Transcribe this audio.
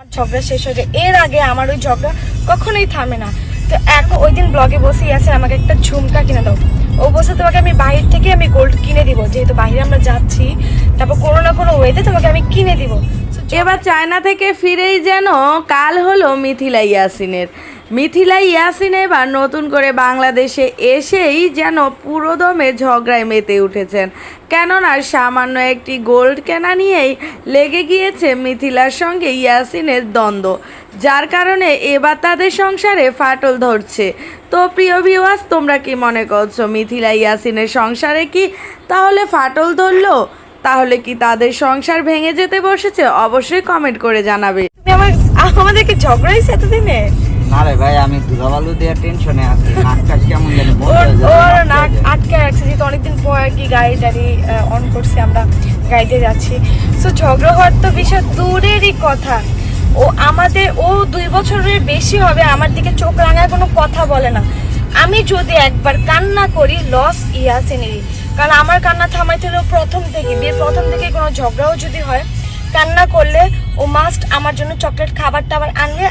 আমার ঝগড়া শেষ হয়ে যায়। এর আগে আমার ওই ঝগড়া কখনোই থামে না। তো এখন ওই দিন ব্লগে বসেই আছে আমাকে একটা ঝুমকা কিনে দাও। ও বসে তোমাকে আমি বাইরে থেকে আমি গোল্ড কিনে দিব। যেহেতু বাইরে আমরা যাচ্ছি তারপর কোনো না কোনো ওয়েতে তোমাকে আমি কিনে দিব। এবার চায়না থেকে ফিরেই যেন কাল হলো মিথিলা ইয়াসিনের। মিথিলা ইয়াসিন এবার নতুন করে বাংলাদেশে এসেই যেন পুরোদমে ঝগড়ায় মেতে উঠেছেন। কেননা সামান্য একটি গোল্ড কেনা নিয়েই লেগে গিয়েছে মিথিলার সঙ্গে ইয়াসিনের দ্বন্দ্ব, যার কারণে এবার তাদের সংসারে ফাটল ধরছে। তো প্রিয় ভিউয়ার্স তোমরা কি মনে করছ মিথিলা ইয়াসিনের সংসারে কি তাহলে ফাটল ধরলো? তাহলে কি তাদের সংসার ভেঙে যেতে বসেছে? অবশ্যই কমেন্ট করে জানাবে। আমাদেরকে ঝগড়া হয়েছে এতদিনে? না রে ভাই আমি ধুলাবালু দিয়ে টেনশনে আছি। নাকটা কেমন জানি নাক আটকে রাখছে যেহেতু অনেকদিন পর আর কি গাড়ি টাড়ি অন করছে আমরা গাড়িতে যাচ্ছি। সো ঝগড়া হওয়ার তো বিষয় দূরেরই কথা। ও আমাদের ও দুই বছরের বেশি হবে আমার দিকে চোখ রাঙায় কোনো কথা বলে না। আমি যদি একবার কান্না করি লস ইয়াসিনেরই কারণ আমার কান্না থামাইতে হলো প্রথম থেকে বিয়ের প্রথম থেকে কোনো ঝগড়াও যদি হয় কান্না করলে ও মাস্ট আমার জন্য চকলেট খাবার টাবার আনবে